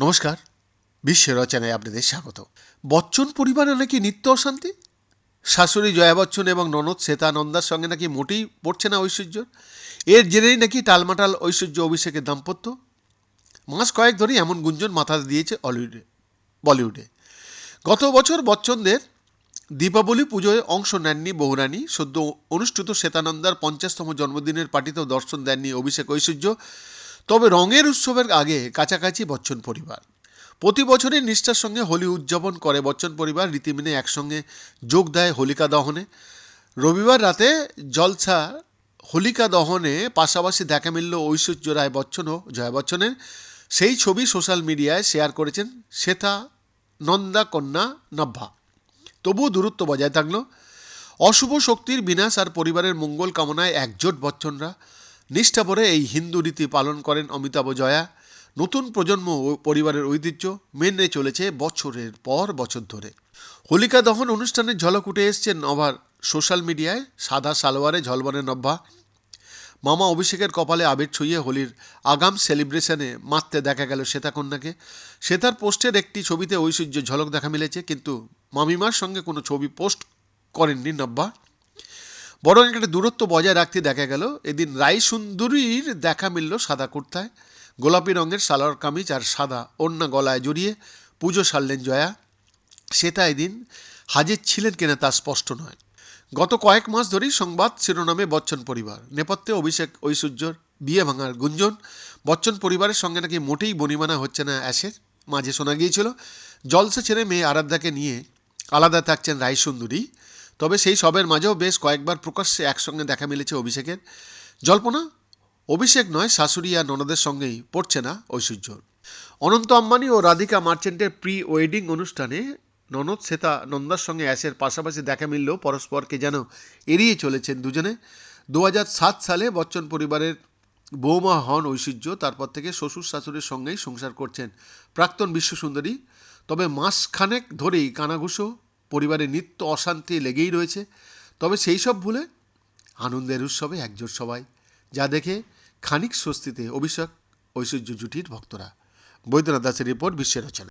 নমস্কার। বিশ্বের রচনায় আপনাদের স্বাগত। বচ্চন পরিবারে নাকি নিত্য অশান্তি? শাশুড়ি জয়া বচ্চন এবং ননদ শ্বেতা নন্দার সঙ্গে নাকি মোটেই পড়ছে না ঐশ্বর্যর এর জেরেই নাকি টালমাটাল ঐশ্বর্য অভিষেকের দাম্পত্য? মাস কয়েক ধরেই এমন গুঞ্জন মাথা দিয়েছে অলিউডে বলিউডে গত বছর বচ্চনদের দীপাবলি পুজোয় অংশ নেননি বহুরানী। সদ্য অনুষ্ঠিত শ্বেতানন্দার পঞ্চাশতম জন্মদিনের পার্টিতেও দর্শন দেননি অভিষেক ঐশ্বর্য। তবে রঙের উৎসবের আগে কাছাকাছি বচ্চন পরিবার। প্রতি বছরই নিষ্ঠার সঙ্গে হোলি উদযাপন করে বচ্চন পরিবার। রীতি মেনে একসঙ্গে যোগ দেয় হোলিকা দহনে। রবিবার রাতে জলসা হোলিকা দহনে পাশাপাশি দেখা মিলল ঐশ্বর্য রায় বচ্চন ও জয়া বচ্চনের। সেই ছবি সোশ্যাল মিডিয়ায় শেয়ার করেছেন শ্বেতা নন্দা কন্যা নভ্যা তবুও দূরত্ব বজায় থাকল। অশুভ শক্তির বিনাশ আর পরিবারের মঙ্গল কামনায় একজোট বচ্চনরা। নিষ্ঠাপরে এই হিন্দু রীতি পালন করেন অমিতাভ জয়া। নতুন প্রজন্ম ও পরিবারের ঐতিহ্য মেনে চলেছে বছরের পর বছর ধরে। হোলিকা দহন অনুষ্ঠানের ঝলক উঠে এসছে নভার সোশ্যাল মিডিয়ায় সাদা সালোয়ারে ঝলবনে নভ্যা মামা অভিষেকের কপালে আবির ছুঁয়ে হোলির আগাম সেলিব্রেশনে মারতে দেখা গেল শ্বেতাকন্যাকে শ্বেতার পোস্টের একটি ছবিতে ঐশ্বর্য ঝলক দেখা মিলেছে, কিন্তু মামিমার সঙ্গে কোনো ছবি পোস্ট করেননি নব্বা। বরং একটা দূরত্ব বজায় রাখতে দেখা গেল, এদিন রাই সুন্দরীর দেখা মিলল সাদা কুর্তায়। গোলাপি রঙের সালোয়ার কামিজ আর সাদা ওড়না গলায় জড়িয়ে পুজো সারলেন জয়া। শ্বেতা এদিন হাজির ছিলেন কিনা তা স্পষ্ট নয়। গত কয়েক মাস ধরেই সংবাদ শিরোনামে বচ্চন পরিবার। নেপথ্যে অভিষেক ঐশ্বর্যর বিয়ে ভাঙার গুঞ্জন। বচ্চন পরিবারের সঙ্গে নাকি মোটেই বনিমানা হচ্ছে না অ্যাশের। মাঝে শোনা গিয়েছিল, জলসে ছেড়ে মেয়ে আরাধ্যাকে নিয়ে আলাদা থাকছেন রায়সুন্দরী। তবে সেই সবের মাঝেও বেশ কয়েকবার প্রকাশ্যে একসঙ্গে দেখা মিলেছে অভিষেকের। জল্পনা, অভিষেক নয়, শাশুড়ি আর ননদের সঙ্গেই পড়ছে না ঐশ্বর্য। অনন্ত আম্বানি ও রাধিকা মার্চেন্টের প্রি ওয়েডিং অনুষ্ঠানে ননদ শ্বেতা নন্দার সঙ্গে অ্যাশের পাশাপাশি দেখা মিললেও পরস্পরকে যেন এড়িয়ে চলেছেন দুজনে। দু সালে বচ্চন পরিবারের বৌমা হন ঐশ্বর্য, তারপর থেকে শ্বশুর শাশুড়ির সঙ্গেই সংসার করছেন প্রাক্তন বিশ্বসুন্দরী। তবে মাসখানেক ধরেই কানাঘুষো পরিবারে নিত্য অশান্তি লেগেই রয়েছে। তবে সেই সব ভুলে আনন্দের উৎসবে একজোট সবাই, যা দেখে খানিক স্বস্তিতে অভিষেক ঐশ্বর্য জুটির ভক্তরা। বৈদ্যনাথ দাসের রিপোর্ট বিশ্বের রচনা